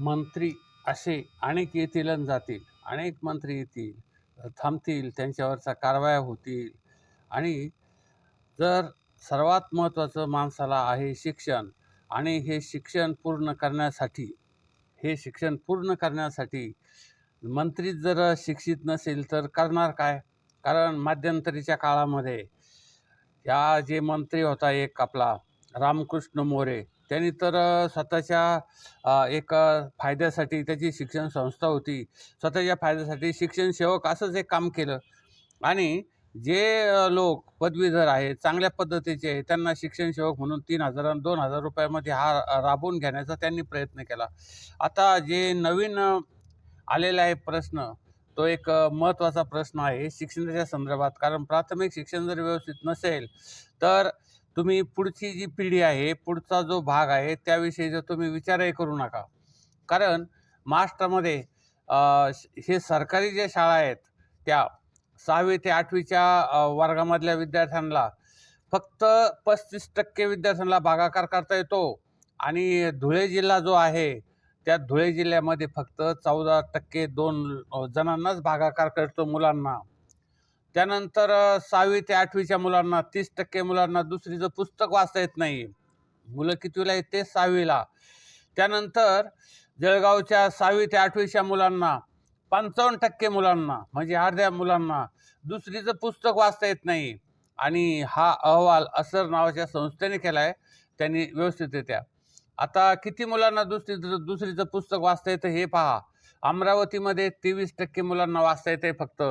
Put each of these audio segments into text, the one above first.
मंत्री असे अनेक येतील आणि जातील. अनेक मंत्री येतील थांबतील त्यांच्यावरचा कारवाया होतील. आणि जर सर्वात महत्त्वाचं माणसाला आहे शिक्षण आणि हे शिक्षण पूर्ण करण्यासाठी हे शिक्षण पूर्ण करण्यासाठी मंत्री जर शिक्षित नसेल तर करणार काय? कारण मध्यंतरीच्या काळामध्ये या जे मंत्री होता एक आपला रामकृष्ण मोरे त्यांनी तर स्वतःच्या एक फायद्यासाठी त्याची शिक्षण संस्था होती. स्वतःच्या फायद्यासाठी शिक्षण सेवक असंच एक काम केलं. आणि जे लोक पदवीधर आहेत चांगल्या पद्धतीचे आहेत त्यांना शिक्षण सेवक म्हणून तीन हजार आणि दोन हजार रुपयामध्ये हा राबवून घेण्याचा त्यांनी प्रयत्न केला. आता जे नवीन आलेला आहे प्रश्न तो एक महत्त्वाचा प्रश्न आहे शिक्षणाच्या संदर्भात. कारण प्राथमिक शिक्षण जर व्यवस्थित नसेल तर तुम्ही पुढची जी पिढी आहे पुढचा जो भाग आहे त्याविषयीचा तुम्ही विचारही करू नका. कारण महाराष्ट्रामध्ये श- हे सरकारी ज्या शाळा आहेत त्या सहावी ते आठवीच्या वर्गामधल्या विद्यार्थ्यांना फक्त पस्तीस टक्के विद्यार्थ्यांना भागाकार करता येतो. आणि धुळे जिल्हा जो आहे त्या धुळे जिल्ह्यामध्ये फक्त चौदा टक्के दोन जणांनाच भागाकार करतो मुलांना. त्यानंतर सहावी ते आठवीच्या मुलांना तीस टक्के मुलांना दुसरीचं पुस्तक वाचता येत नाही मुलं कितवीला येते ते सहावीला. त्यानंतर जळगावच्या सहावी ते आठवीच्या मुलांना पंचावन्न टक्के मुलांना म्हणजे अर्ध्या मुलांना दुसरीचं पुस्तक वाचता येत नाही आणि हा अहवाल असर नावाच्या संस्थेने केला आहे त्यांनी व्यवस्थितरित्या. आता किती मुलांना दुसरी दुसरीचं पुस्तक वाचता येतं हे पहा. अमरावतीमध्ये तेवीस टक्के मुलांना वाचता येते फक्त.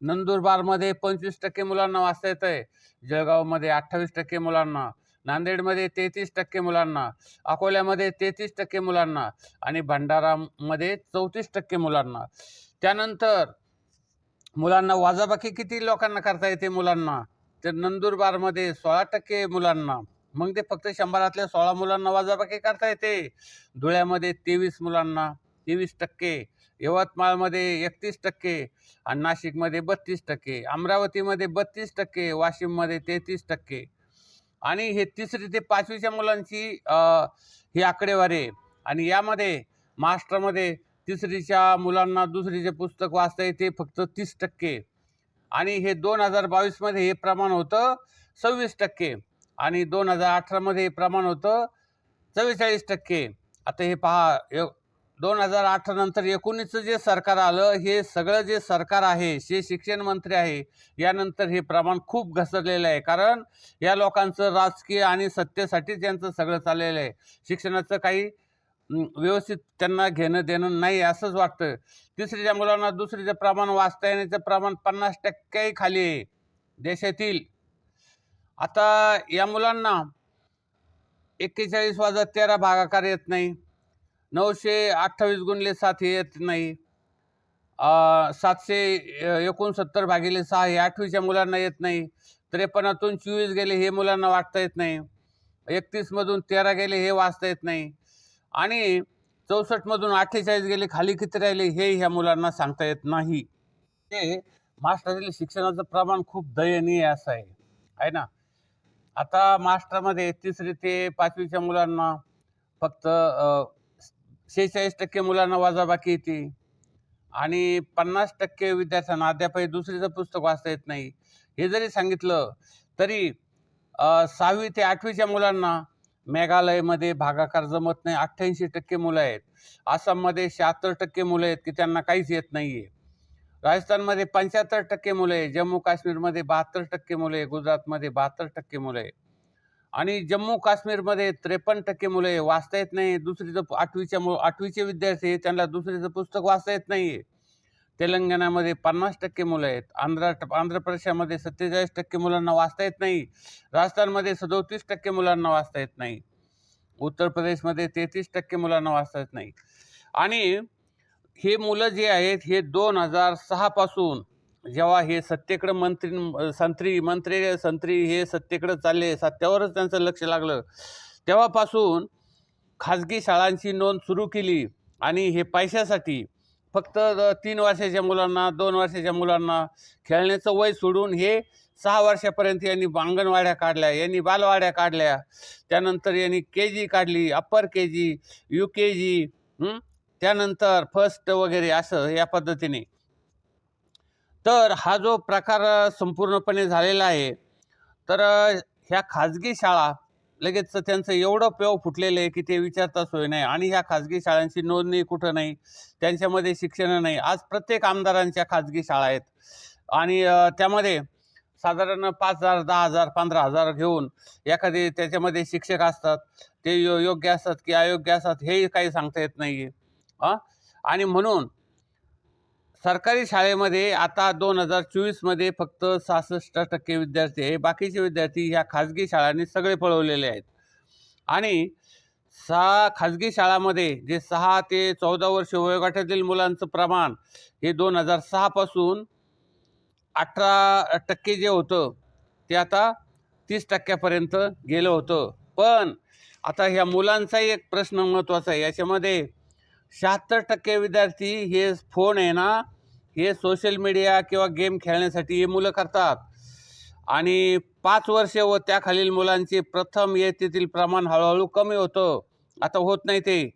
नंदुरबारमध्ये पंचवीस टक्के मुलांना वाचता येतं आहे जळगावमध्ये अठ्ठावीस टक्के मुलांना. नांदेडमध्ये तेहतीस टक्के मुलांना. अकोल्यामध्ये तेहतीस टक्के मुलांना. आणि भंडारामध्ये चौतीस टक्के मुलांना. त्यानंतर मुलांना वाजाबाकी किती लोकांना करता येते मुलांना? तर नंदुरबारमध्ये सोळा टक्के मुलांना. मग ते फक्त शंभरातल्या सोळा मुलांना वाजाबाकी करता येते. धुळ्यामध्ये तेवीस मुलांना. तेवीस टक्के यवतमाळमध्ये एकतीस टक्के आणि नाशिकमध्ये बत्तीस टक्के अमरावतीमध्ये बत्तीस टक्के वाशिममध्ये तेहतीस टक्के. आणि हे तिसरी ते पाचवीच्या मुलांची ही आकडेवारी आहे. आणि यामध्ये महाराष्ट्रामध्ये तिसरीच्या मुलांना दुसरीचे पुस्तक वाचता येते फक्त तीस टक्के. आणि हे दोन हजार बावीसमध्ये हे प्रमाण होतं सव्वीस टक्के. आणि दोन हजार अठरामध्ये हे प्रमाण होतं चव्वेचाळीस टक्के. आता हे पहा य- दोन हजार आठ नंतर एकोणीसचं जे सरकार आलं हे सगळं जे सरकार आहे जे शिक्षण मंत्री आहे यानंतर हे प्रमाण खूप घसरलेलं आहे. कारण या लोकांचं राजकीय आणि सत्तेसाठी त्यांचं सगळं चाललेलं आहे. शिक्षणाचं काही व्यवस्थित त्यांना घेणं देणं नाही असंच वाटतं. तिसरीच्या मुलांना दुसरीचं प्रमाण वाचता येण्याचं प्रमाण पन्नास टक्क्याही खाली आहे देशातील. आता या मुलांना एक्केचाळीस वाजा तेरा भागाकार येत नाही. नऊशे अठ्ठावीस गुणले सात हे येत नाही. सातशे एकोणसत्तर भागिले सहा हे आठवीच्या मुलांना येत नाही. त्रेपन्नातून चोवीस गेले हे मुलांना वाचता येत नाही. एकतीसमधून तेरा गेले हे वाचता येत नाही. आणि चौसष्टमधून अठ्ठेचाळीस गेले खाली किती राहिले हे ह्या मुलांना सांगता येत नाही. ते महाराष्ट्रातील शिक्षणाचं प्रमाण खूप दयनीय असं आहे. आहे ना? आता महाराष्ट्रामध्ये तिसरी ते पाचवीच्या मुलांना फक्त शेहेचाळीस टक्के मुलांना वाजाबाकी येते. आणि पन्नास टक्के विद्यार्थ्यांना अद्यापही दुसरीचं पुस्तक वाचता येत नाही. हे जरी सांगितलं तरी सहावी ते आठवीच्या मुलांना मेघालयमध्ये भागाकार जमत नाही. अठ्ठ्याऐंशी टक्के मुलं आहेत. आसाममध्ये शहात्तर टक्के मुलं आहेत की त्यांना काहीच येत नाही आहे राजस्थानमध्ये पंच्याहत्तर टक्के मुलं आहे जम्मू काश्मीरमध्ये बहात्तर टक्के मुलं आहे गुजरातमध्ये बहात्तर टक्के मुलं आहे आणि जम्मू काश्मीरमध्ये त्रेपन्न टक्के मुलं आहे वाचता येत नाही दुसरीचं आठवीच्या मु आठवीचे विद्यार्थी त्यांना दुसरीचं पुस्तक वाचता येत नाही आहे तेलंगणामध्ये पन्नास टक्के मुलं आहेत. आंध्र आंध्र प्रदेशामध्ये सत्तेचाळीस टक्के मुलांना वाचता येत नाही. राजस्थानमध्ये सदोतीस टक्के मुलांना वाचता येत नाही. उत्तर प्रदेशमध्ये तेहतीस टक्के मुलांना वाचता येत नाही. आणि हे मुलं जे आहेत हे दोन हजार सहापासून जेव्हा हे सत्तेकडं मंत्री संत्री मंत्री संत्री हे सत्तेकडं चालले सत्यावरच त्यांचं लक्ष लागलं. तेव्हापासून खाजगी शाळांची नोंद सुरू केली आणि हे पैशासाठी फक्त तीन वर्षाच्या मुलांना दोन वर्षाच्या मुलांना खेळण्याचं वय सोडून हे सहा वर्षापर्यंत यांनी अंगणवाड्या काढल्या यांनी बालवाड्या काढल्या. त्यानंतर यांनी के जी काढली अप्पर के जी यू के जी त्यानंतर फर्स्ट वगैरे असं या पद्धतीने. तर हा जो प्रकार संपूर्णपणे झालेला आहे तर ह्या खाजगी शाळा लगेच त्यांचं एवढं पेव फुटलेलं आहे की ते विचारता सोय नाही. आणि ह्या खाजगी शाळांची नोंदणी कुठं नाही त्यांच्यामध्ये शिक्षण नाही. आज प्रत्येक आमदारांच्या खाजगी शाळा आहेत. आणि त्यामध्ये साधारण पाच हजार दहा हजार पंधरा हजार घेऊन एखादे त्याच्यामध्ये शिक्षक असतात ते यो योग्य असतात की अयोग्य असतात हेही काही सांगता येत नाही आहे आणि म्हणून सरकारी शाळेमध्ये आता दोन हजार चोवीसमध्ये फक्त सहासष्ट टक्के विद्यार्थी आहे. बाकीचे विद्यार्थी ह्या खाजगी शाळांनी सगळे पळवलेले आहेत. आणि सहा खाजगी शाळामध्ये जे सहा ते चौदा वर्ष वयोगटातील मुलांचं प्रमाण हे दोन हजार सहापासून अठरा टक्के जे होतं ते आता तीस टक्क्यापर्यंत गेलं होतं. पण आता ह्या मुलांचाही एक प्रश्न महत्त्वाचा आहे. याच्यामध्ये शहात्तर टक्के विद्यार्थी हे फोन आहे ना हे सोशल मीडिया किंवा गेम खेळण्यासाठी हे मुलं करतात. आणि पाच वर्ष व त्याखालील मुलांचे प्रथम इयत्तेतील प्रमाण हळूहळू कमी होतं. आता होत नाही ते.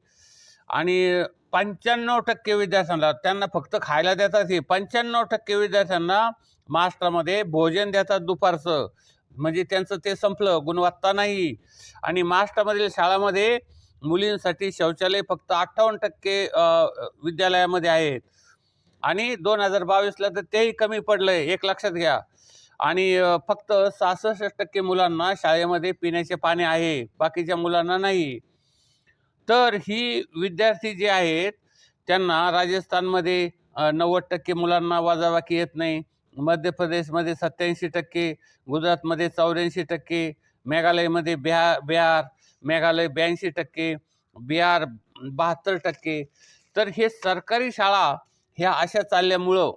आणि पंच्याण्णव टक्के विद्यार्थ्यांना त्यांना फक्त खायला देतात हे पंच्याण्णव टक्के विद्यार्थ्यांना महाराष्ट्रामध्ये भोजन देतात दुपारचं. म्हणजे त्यांचं ते संपलं गुणवत्ता नाही. आणि महाराष्ट्रामधील शाळामध्ये मुलींसाठी शौचालय फक्त अठ्ठावन्न टक्के विद्यालयामध्ये आहेत. आणि दोन हजार बावीसला तर तेही कमी पडलं आहे एक लक्षात घ्या. आणि फक्त सहासष्ट टक्के मुलांना शाळेमध्ये पिण्याचे पाणी आहे बाकीच्या मुलांना नाही. तर ही विद्यार्थी जे आहेत त्यांना राजस्थानमध्ये नव्वद टक्के मुलांना वाजावाकी येत नाही. मध्य प्रदेशमध्ये सत्याऐंशी टक्के गुजरातमध्ये चौऱ्याऐंशी टक्के मेघालयमध्ये बिहार बिहार मेघालय ब्याऐंशी टक्के बिहार बहात्तर टक्के. तर हे सरकारी शाळा ह्या अशा चालल्यामुळं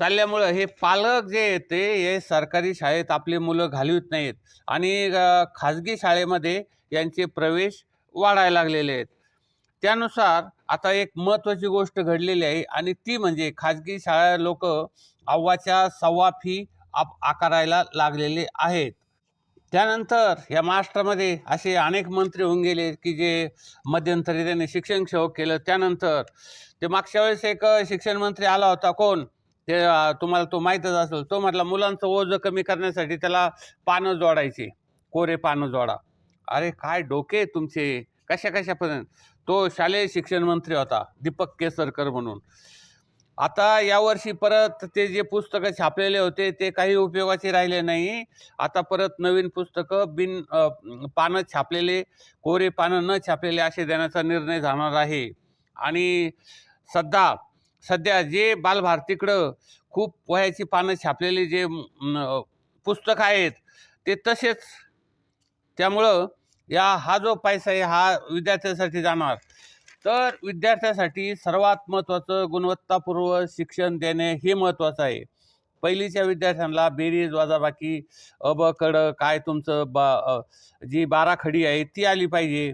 चालल्यामुळं हे पालक जे आहेत ते हे सरकारी शाळेत आपली मुलं घालवित नाहीत. आणि खाजगी शाळेमध्ये यांचे प्रवेश वाढायला लागलेले आहेत. त्यानुसार आता एक महत्त्वाची गोष्ट घडलेली आहे आणि ती म्हणजे खाजगी शाळा लोक अव्वाच्या सव्वा फी आप आकारायला लागलेले आहेत. त्यानंतर या महाराष्ट्रामध्ये असे अनेक मंत्री होऊन गेले की जे मध्यंतरी त्यांनी शिक्षण सेवक केलं. त्यानंतर ते मागच्या वेळेस एक शिक्षण मंत्री आला होता. कोण? ते तुम्हाला तो माहीतच असेल. तो म्हटला मुलांचं ओझं कमी करण्यासाठी त्याला पानं जोडायचे. कोरे पानं जोडा. अरे काय डोके तुमचे? कशा कशापर्यंत? तो शालेय शिक्षण मंत्री होता दीपक केसरकर म्हणून. आता यावर्षी परत ते जे पुस्तकं छापलेले होते ते काही उपयोगाचे राहिले नाही. आता परत नवीन पुस्तकं बिन पानं छापलेले कोरे पानं न छापलेले असे देण्याचा निर्णय जाणार आहे. आणि सध्या सध्या जे बालभारतीकडं खूप वह्याची पानं छापलेली जे पुस्तक आहेत ते तसेच त्यामुळं या हा जो पैसा आहे हा विद्यार्थ्यांसाठी जाणार. तर विद्यार्थ्यासाठी सर्वात महत्त्वाचं गुणवत्तापूर्व शिक्षण देणे हे महत्त्वाचं आहे. पहिलीच्या विद्यार्थ्यांना बेरीज वजाबाकी अब कड काय तुमचं बा जी बाराखडी आहे ती आली पाहिजे.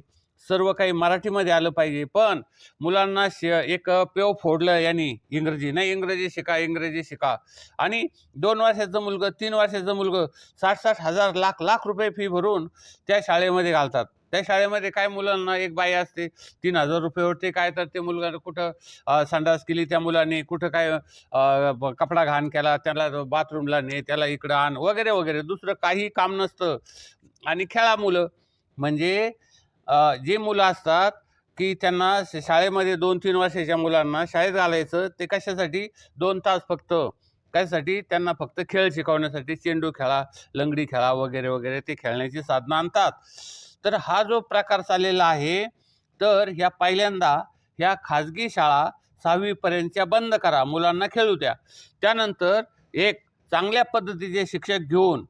सर्व काही मराठीमध्ये आलं पाहिजे. पण मुलांना श एक पेव फोडलं यांनी इंग्रजी. नाही इंग्रजी शिका इंग्रजी शिका. आणि दोन वर्षाचं मुलगं तीन वर्षाचं मुलगं साठ साठ हजार लाख लाख रुपये फी भरून त्या शाळेमध्ये घालतात. त्या शाळेमध्ये काय मुलांना एक बाई असते तीन हजार रुपये होते काय तर ते मुलगा कुठं संडास केली त्या मुलांनी कुठं काय कपडा घाण केला त्याला बाथरूमला ने त्याला इकडं आण वगैरे वगैरे. दुसरं काही काम नसतं. आणि खेळा मुलं. म्हणजे जे मुलं असतात की त्यांना श- शाळेमध्ये दोन तीन वर्षाच्या मुलांना शाळेत घालायचं ते कशासाठी? दोन तास फक्त. कशासाठी? त्यांना फक्त खेळ शिकवण्यासाठी चेंडू खेळा लंगडी खेळा वगैरे वगैरे ते खेळण्याची साधनं आणतात. तर हा जो प्रकार चाललेला आहे तर ह्या पहिल्यांदा ह्या खाजगी शाळा सहावीपर्यंतच्या बंद करा मुलांना खेळू द्या. त्यानंतर एक चांगल्या पद्धतीचे शिक्षक घेऊन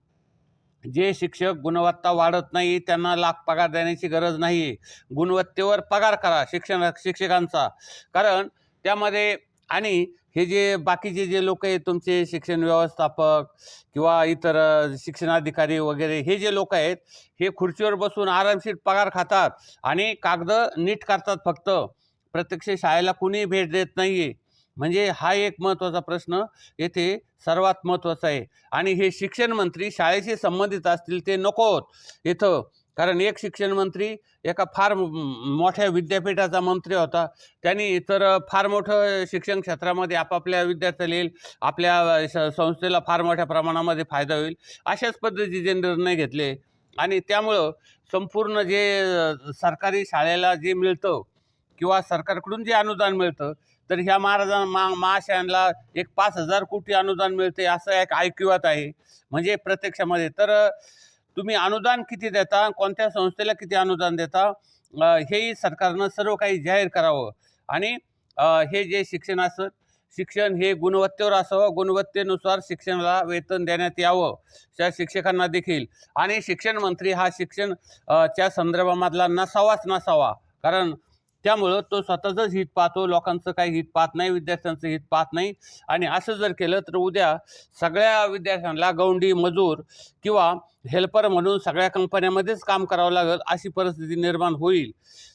जे शिक्षक गुणवत्ता वाढत नाही त्यांना लाख पगार देण्याची गरज नाही गुणवत्तेवर पगार करा शिक्षण शिक्षकांचा. कारण त्यामध्ये आणि हे जे बाकीचे जे लोक आहेत तुमचे शिक्षण व्यवस्थापक किंवा इतर शिक्षणाधिकारी वगैरे हे जे लोक आहेत हे खुर्चीवर बसून आरामशीर पगार खातात आणि कागदं नीट करतात फक्त. प्रत्यक्ष शाळेला कुणी भेट देत नाही आहे म्हणजे हा एक महत्त्वाचा प्रश्न येथे सर्वात महत्त्वाचा आहे. आणि हे शिक्षण मंत्री शाळेशी संबंधित असतील ते नकोत. इथं कारण एक शिक्षण मंत्री एका फार मोठ्या विद्यापीठाचा मंत्री होता. त्यांनी तर फार मोठं शिक्षण क्षेत्रामध्ये आपापल्या विद्यार्थ्याला येईल आपल्या संस्थेला फार मोठ्या प्रमाणामध्ये फायदा होईल अशाच पद्धतीचे निर्णय घेतले. आणि त्यामुळं संपूर्ण जे सरकारी शाळेला जे मिळतं किंवा सरकारकडून जे अनुदान मिळतं तर ह्या महाराजां मा महाशयांना एक पाच हजार कोटी अनुदान मिळते असं एक ऐकिवात आहे. म्हणजे प्रत्यक्षामध्ये. तर तुम्ही अनुदान किती देता? कोणत्या संस्थेला किती अनुदान देता? हेही सरकारनं सर्व काही जाहीर करावं. आणि हे जे शिक्षण असं शिक्षण हे गुणवत्तेवर असावं. गुणवत्तेनुसार शिक्षणाला वेतन देण्यात यावं त्या शिक्षकांना देखील. आणि शिक्षण मंत्री हा शिक्षण च्या संदर्भामधला नसावाच नसावा. कारण त्यामुळं तो स्वतःचंच हित पाहतो लोकांचं काही हित पाहत नाही विद्यार्थ्यांचं हित पाहत नाही. आणि असं जर केलं तर उद्या सगळ्या विद्यार्थ्यांना गौंडी मजूर किंवा हेल्पर म्हणून सगळ्या कंपन्यामध्येच काम करावं लागेल अशी परिस्थिती निर्माण होईल.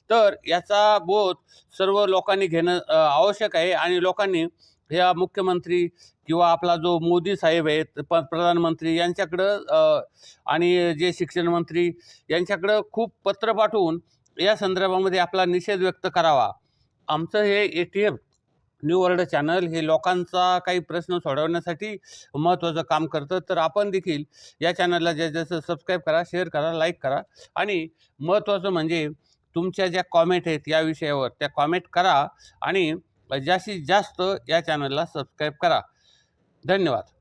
तर याचा बोध सर्व लोकांनी घेणं आवश्यक आहे. आणि लोकांनी ह्या मुख्यमंत्री किंवा आपला जो मोदी साहेब आहेत प प्रधानमंत्री यांच्याकडं आणि जे शिक्षण मंत्री यांच्याकडं खूप पत्र पाठवून या संदर्भामध्ये आपला निषेध व्यक्त करावा. आमचं हे A T F new world channel हे लोकांचा काही प्रश्न सोडवण्यासाठी महत्त्वाचं काम करतं. तर आपण देखील या चॅनलला जे जसं सबस्क्राईब करा शेअर करा लाईक करा. आणि महत्त्वाचं म्हणजे तुमच्या ज्या कॉमेंट आहेत या विषयावर त्या कॉमेंट करा आणि जास्तीत जास्त या चॅनलला सबस्क्राईब करा. धन्यवाद.